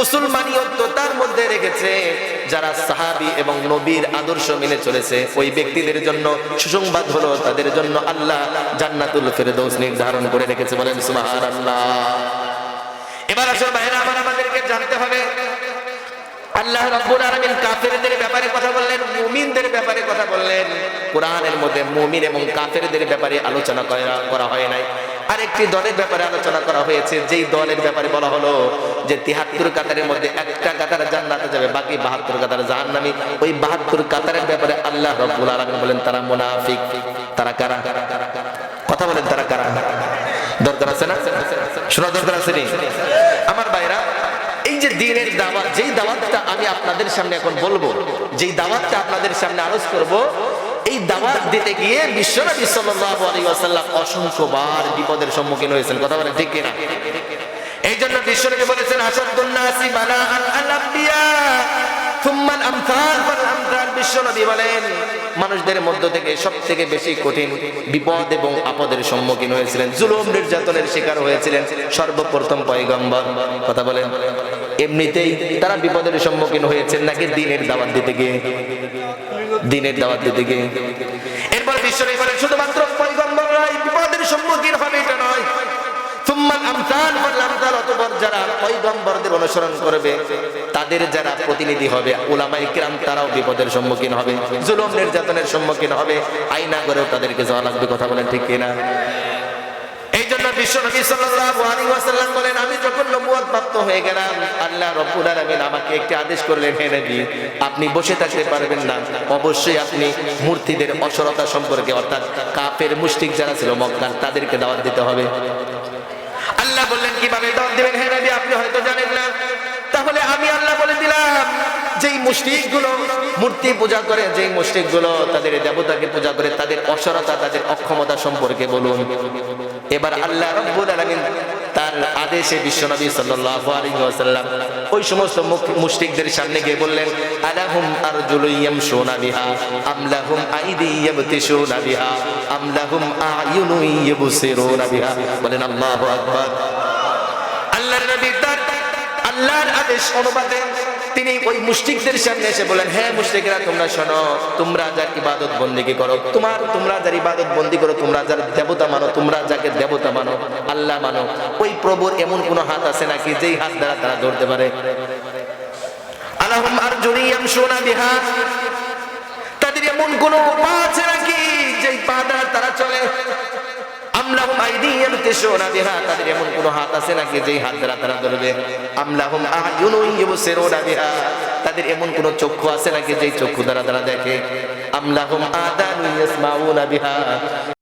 মুসলমানিয়ত তার মধ্যে রেখেছে। যারা সাহাবি এবং নবীর আদর্শ মেনে চলেছে, ওই ব্যক্তিদের জন্য সুসংবাদ হলো, তাদের জন্য আল্লাহ জান্নাতুল ফেরদৌস নির্ধারণ করে রেখেছে বলেন, সুবহানাল্লাহ। এবার আসলে বাইরে আমার আমাদেরকে জানতে হবে। আল্লাহ রাব্বুল আলামিন কাফেরদের ব্যাপারে কথা বললেন, মুমিনদের ব্যাপারে কথা বললেন। কোরআনের মধ্যে মুমিন এবং কাফেরদের ব্যাপারে আলোচনা করা হয় নাই। আরেকটি দলের ব্যাপারে আলোচনা করা হয়েছে। যেই দলের ব্যাপারে বলা হলো যে তিহাত্তর কাতারের মধ্যে একটা কাতার জান্নাতে যাবে, বাকি বাহাত্তর কাতার জাহান্নামী। ওই বাহাত্তর কাতারের ব্যাপারে আল্লাহ রাব্বুল আলামিন বলেন, তারা মুনাফিক। তারা কারা? কথা বলেন, তারা কারা? দরকার আছে না? শোনা দরকার আছে নি? আমার ভাইরা, এই যে দিনের দাওয়াত, যেই দাওয়াতটা আমি আপনাদের সামনে এখন বলব, যেই দাওয়াতটা আপনাদের সামনে আরজ করব এই দাওয়াত দিতে গিয়ে বিশ্বনবী সাল্লাল্লাহু আলাইহি ওয়াসাল্লাম অসংখ্যবার বিপদের সম্মুখীন হয়েছেন। কথা বলেন ঠিক কিনা? এই জন্য বিশ্বনবী বলেছেন আসাদুন নাসি বালাআন আল আম্বিয়া থুম্মা আল আমসাল ফাল আমসাল। বিশ্বনবী বলেন, মানুষদের মধ্য থেকে সব থেকে বেশি কঠিন বিপদ এবং আপদের সম্মুখীন হয়েছিলেন। জুলুম, নির্যাতনের শিকার হয়েছিলেন সর্বপ্রথম পয়গম্বর। কথা বলেন। এমনিতেই তারা বিপদের সম্মুখীন হয়েছেন নাকি দিনের দাওয়াত দিতে গিয়ে? দিনের দাওয়াত দিতে গিয়ে। এরপর বিশ্ব বলেন শুধুমাত্র পয়গম্বররাই বিপদের সম্মুখীন হবে এটা নয়। যারা পয়গম্বরদের অনুসরণ করবে, তাদের যারা প্রতিনিধি হবে, উলামায়ে কিরাম তারাও বিপদের সম্মুখীন হবে, জুলুম নির্যাতনের সম্মুখীন হবে। আইনা করেও তাদেরকে যাওয়া লাগবে কথা বলেন ঠিক কিনা? জন্য বিশ্বনবী সাল্লাল্লাহু আলাইহি ওয়াসাল্লাম বলেন, আমি যখন নবুয়ত প্রাপ্ত হয়ে গেলাম, আল্লাহ রাব্বুল আলামিন আমাকে একটি আদেশ করলেন, হে নবী, আপনি বসে থাকতে পারবেন না। অবশ্যই আপনি মূর্তিদের অসরতা সম্পর্কে, অর্থাৎ কাফের মুশরিক যারা ছিল, মক্কার, তাদেরকে দাওয়াত দিতে হবে। আল্লাহ বললেন, কীভাবে দাওয়াত দিবেন, হে নবী, আপনি হয়তো জানেন না। তাহলে আমি আল্লাহ বলে দিলাম, যেই মুশরিকগুলো মূর্তি পূজা করে, যেই মুশরিকগুলো তাদের দেবতাকে পূজা করে, তাদের অসরতা, তাদের অক্ষমতা সম্পর্কে বলুন। এবার আল্লাহ রাব্বুল আলামিন তার আদেশে বিশ্বনবী সাল্লাল্লাহু আলাইহি ওয়াসাল্লাম ওই সমস্ত মুশরিকদের সামনে গিয়ে বললেন, আলাহুম আরজুলুন ইয়ামশুনা বিহা, আম লাহুম আইদি ইয়াবতিশুনা বিহা, আম লাহুম আয়ুনুন ইবসিরুনা বিহা। বলেন, আল্লাহু আকবার। আল্লাহর নবী তার আল্লাহর আদেশ অনুবাদে তিনি ওই মুশরিকদের সামনে এসে বলেন হ্যাঁ মুশরিকরা, তোমরা শোনো, তোমরা যার ইবাদত বন্দিগি করো? তোমার, তোমরা যার ইবাদত বন্দি করো, তোমরা যার দেবতা মানো, তোমরা যাকে দেবতা মানো, আল্লাহ মানো। ওই প্রভুর এমন কোন হাত আছে নাকি, যেই হাত দ্বারা তারা ধরতে পারে? আল্লাহ আর আমি শোনা বিহা। তাদের এমন কোন পা আছে নাকি যেই পা দ্বারা তারা চলে তাদের এমন কোন হাত আছে নাকি যেই তাদের এমন কোন চক্ষু আছে নাকি যেই চক্ষু দ্বারা তারা দেখে? আমলাহুম আদানু ইয়াসমাউনা বিহা।